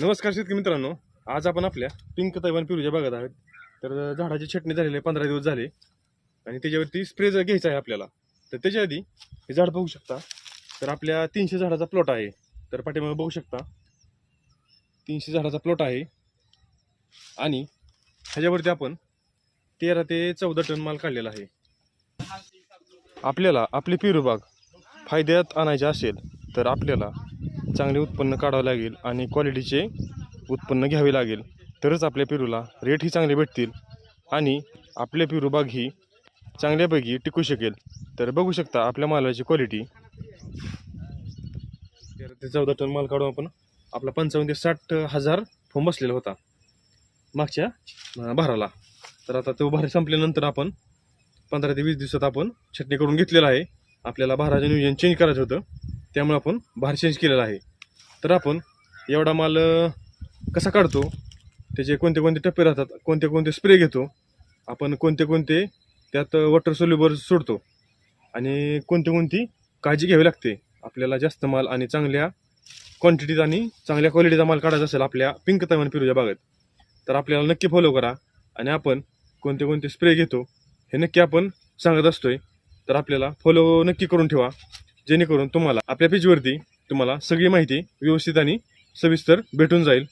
नमस्कार शेतकरी मित्रांनो. आज आपण आपल्या पिंक तैवान पिरूच्या बघत आहोत. तर झाडाची छटणी झालेली आहे पंधरा दिवस झाले. आणि त्याच्यावरती स्प्रे जर घ्यायचा आहे आपल्याला तर त्याच्या आधी हे झाड बघू शकता. तर आपल्या तीनशे झाडाचा प्लॉट आहे. तर पाठीमागे बघू शकता. तीनशे झाडाचा प्लॉट आहे. आणि ह्याच्यावरती आपण तेरा ते चौदा टन माल काढलेला आहे. आपल्याला आपली पिरूबाग फायद्यात आणायची असेल तर आपल्याला चांगले उत्पन्न काढावं लागेल आणि क्वालिटीचे उत्पन्न घ्यावे लागेल. तरच आपल्या पेरूला रेटही चांगले भेटतील आणि आपल्या पेरू बाग ही चांगल्यापैकी टिकू शकेल. तर बघू शकता आपल्या मालाची क्वालिटी तेरा ते चौदा टन माल काढून आपण आपला पंचावन्न ते साठ हजार फोन बसलेला होता. मागच्या भाराला तर आता तो भार संपल्यानंतर आपण पंधरा ते वीस दिवसात आपण छटणी करून घेतलेला आहे. आपल्याला भाराचं नियोजन चेंज करायचं होतं. त्यामुळे आपण भार चेंज केलेला आहे. तर आपण एवढा माल कसा काढतो? त्याचे कोणते कोणते टप्पे राहतात? कोणते कोणते स्प्रे घेतो? आपण कोणते कोणते त्यात वॉटर सोल्युबर सोडतो? आणि कोणती कोणती काळजी घ्यावी लागते? आपल्याला जास्त माल आणि चांगल्या क्वांटिटीत आणि चांगल्या क्वालिटीचा माल काढायचा असेल आपल्या पिंक तैवान पिरूच्या बागेत तर आपल्याला नक्की फॉलो करा. आणि आपण कोणते कोणते स्प्रे घेतो हे नक्की आपण सांगत असतोय. तर आपल्याला फॉलो नक्की करून ठेवा. जेणेकरून तुम्हाला आपल्या पेजवरती तुम्हाला सगळी माहिती व्यवस्थित आणि सविस्तर भेटून जाईल.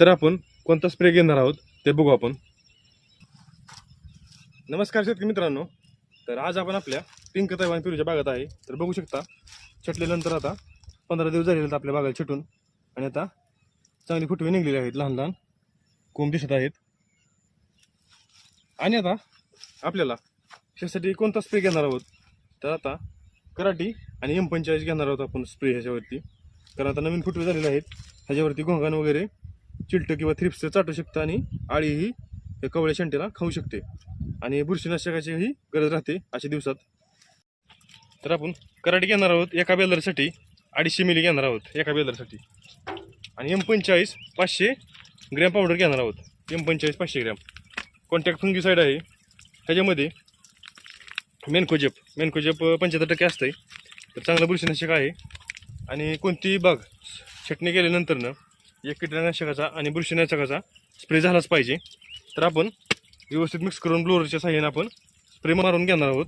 तर आपण कोणता स्प्रे घेणार आहोत ते बघू आपण. नमस्कार शेतकरी मित्रांनो. तर आज आपण आपल्या पिंक तैवान पिरूच्या बागात आहे. तर बघू शकता छटल्यानंतर आता पंधरा दिवस झालेले आहेत आपल्या बागाला छटून. आणि आता चांगली फुटवे निघलेली आहेत लहान लहान कोंब दिसत आहेत. आणि आता आपल्याला त्यासाठी कोणता स्प्रे घेणार आहोत? तर आता कराटी आणि एम पंचेचाळीस घेणार आहोत आपण स्प्रे ह्याच्यावरती. कारण आता नवीन फुटवे झालेले आहेत. ह्याच्यावरती घोंगाण वगैरे चिलटं किंवा थ्रिप्स चाटू शकतं आणि आळीही हे कवळ्या शेंटीला खाऊ शकते. आणि बुरशीनाशकाचीही गरज राहते अशा दिवसात. तर आपण कराटे घेणार आहोत. एका बेलरसाठी अडीचशे मिली घेणार आहोत. एका बेलरसाठी. आणि एम पंचेचाळीस पाचशे ग्रॅम पावडर घेणार आहोत. एम पंचेचाळीस पाचशे ग्रॅम. कॉन्टॅक्ट फंगीसाईड आहे. ह्याच्यामध्ये मेनकोजेप. मेनकोजेप पंच्याहत्तर टक्के असतंय. तर चांगलं बुरशीनाशक आहे. आणि कोणतीही बाग छटणी केल्यानंतरनं एक कीटकनाशकाचा आणि बुरशीनाशकाचा स्प्रे झालाच पाहिजे. तर आपण व्यवस्थित मिक्स करून ब्लोअरच्या साह्याने आपण स्प्रे मारून घेणार आहोत.